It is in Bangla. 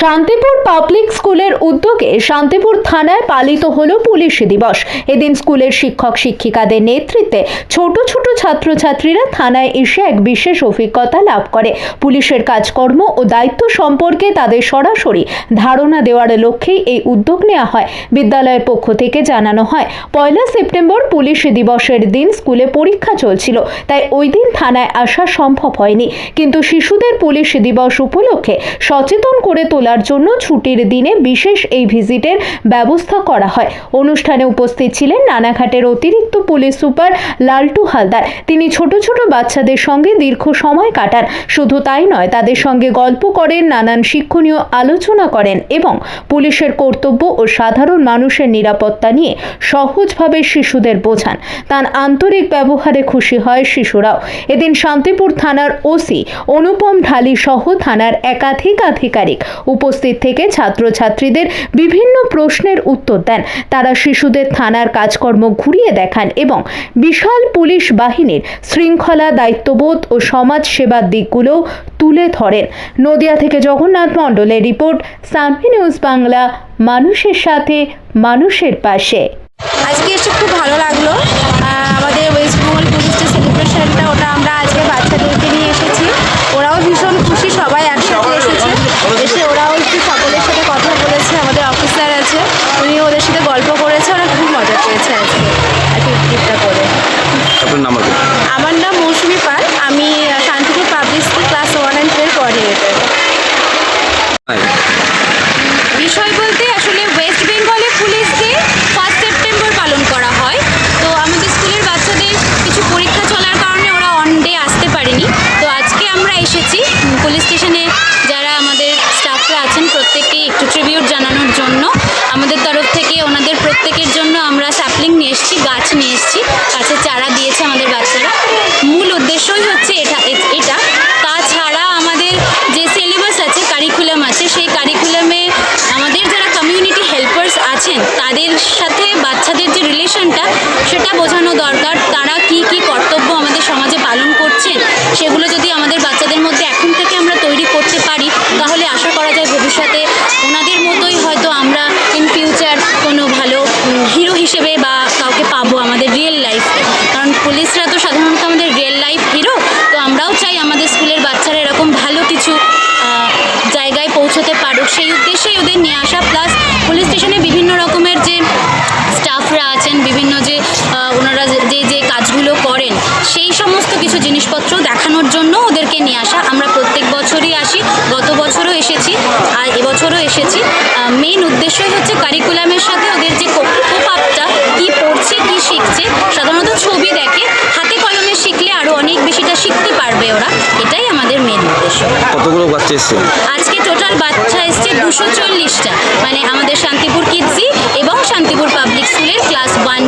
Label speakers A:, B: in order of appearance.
A: শান্তিপুর পাবলিক স্কুলের উদ্যোগে শান্তিপুর থানায় পালিত হলো পুলিশ দিবস। এদিন স্কুলের শিক্ষক শিক্ষিকাদের নেতৃত্বে ছোট ছোট ছাত্রছাত্রীরা থানায় এসে এক বিশেষ অভিজ্ঞতা লাভ করে। পুলিশের কাজকর্ম ও দায়িত্ব সম্পর্কে তাদের সরাসরি ধারণা দেওয়ার লক্ষ্যেই এই উদ্যোগ নেওয়া হয়। বিদ্যালয়ের পক্ষ থেকে জানানো হয়, পয়লা সেপ্টেম্বর পুলিশ দিবসের দিন স্কুলে পরীক্ষা চলছিল, তাই ওই দিন থানায় আসা সম্ভব হয়নি। কিন্তু শিশুদের পুলিশ দিবস উপলক্ষে সচেতন করে তোলার জন্য ছুটির দিনে বিশেষ এই ভিজিটের ব্যবস্থা করা হয়। অনুষ্ঠানে উপস্থিত ছিলেন নানাঘাটের অতিরিক্ত পুলিশ সুপার লালটু হালদার। তিনি ছোট ছোট বাচ্চাদের সঙ্গে দীর্ঘ সময় কাটান। শুধু তাই নয়, তাদের সঙ্গে গল্প করেন, নানান শিক্ষণীয় আলোচনা করেন এবং পুলিশের কর্তব্য ও সাধারণ মানুষের নিরাপত্তা নিয়ে সহজভাবে শিশুদের বোঝান। তার আন্তরিক ব্যবহারে খুশি হয় শিশুরাও। এদিন শান্তিপুর থানার ওসি অনুপম ঢালি সহ থানার একাধিক আধিকারিক উপস্থিত থেকে ছাত্রছাত্রীদের বিভিন্ন প্রশ্নের উত্তর দেন। তারা শিশুদের থানার কাজকর্ম ঘুরিয়ে দেখান এবং বিশাল পুলিশ বাহিনীর শৃঙ্খলা, দায়িত্ববোধ ও সমাজ সেবার দিকগুলো তুলে ধরেন। নদিয়া থেকে জগন্নাথ মণ্ডলের রিপোর্ট, সানভি নিউজ বাংলা, মানুষের সাথে, মানুষের পাশে।
B: আজকে এসে খুব ভালো লাগল। আমাদের তরফ থেকে ওনাদের প্রত্যেকের জন্য আমরা স্যাপলিং নিয়ে এসেছি, গাছ নিয়ে এসেছি গাছের চারা দিয়েছে আমাদের বাচ্চারা। মূল উদ্দেশ্যই হচ্ছে এটা এটা। তাছাড়া আমাদের যে সিলেবাস আছে কারিকুলাম আছে, সেই কারিকুলামে আমাদের যারা কমিউনিটি হেল্পার্স আছেন, তাদের সাথে বাচ্চাদের যে রিলেশনটা সেটা বোঝানো দরকার। তারা কি কি কর্তব্য আমাদের সমাজে পালন করছেন, সেগুলো যদি আমাদের বাচ্চাদের মধ্যে এখন থেকে আমরা তৈরি করতে পারি, তাহলে আশা করা যায় ভবিষ্যতে পৌঁছতে পারুক। সেই উদ্দেশ্যেই ওদের নিয়ে আসা প্লাস পুলিশ স্টেশনে বিভিন্ন রকমের যে স্টাফরা আছেন, বিভিন্ন যে ওনারা যে- যে কাজগুলো করেন, সেই সমস্ত কিছু জিনিসপত্র দেখানোর জন্য ওদেরকে নিয়ে আসা। আমরা প্রত্যেক বছরই আসি, গত বছরও এসেছি, আর এবছরও এসেছি। মেইন উদ্দেশ্যই হচ্ছে কারিকুলামের সাথে ওদের
C: বাচ্চা
B: আজকে টোটাল বাচ্চা এসছে দুশো চল্লিশটা। মানে আমাদের শান্তিপুর কিডসি এবং শান্তিপুর পাবলিক স্কুলের ক্লাস ওয়ান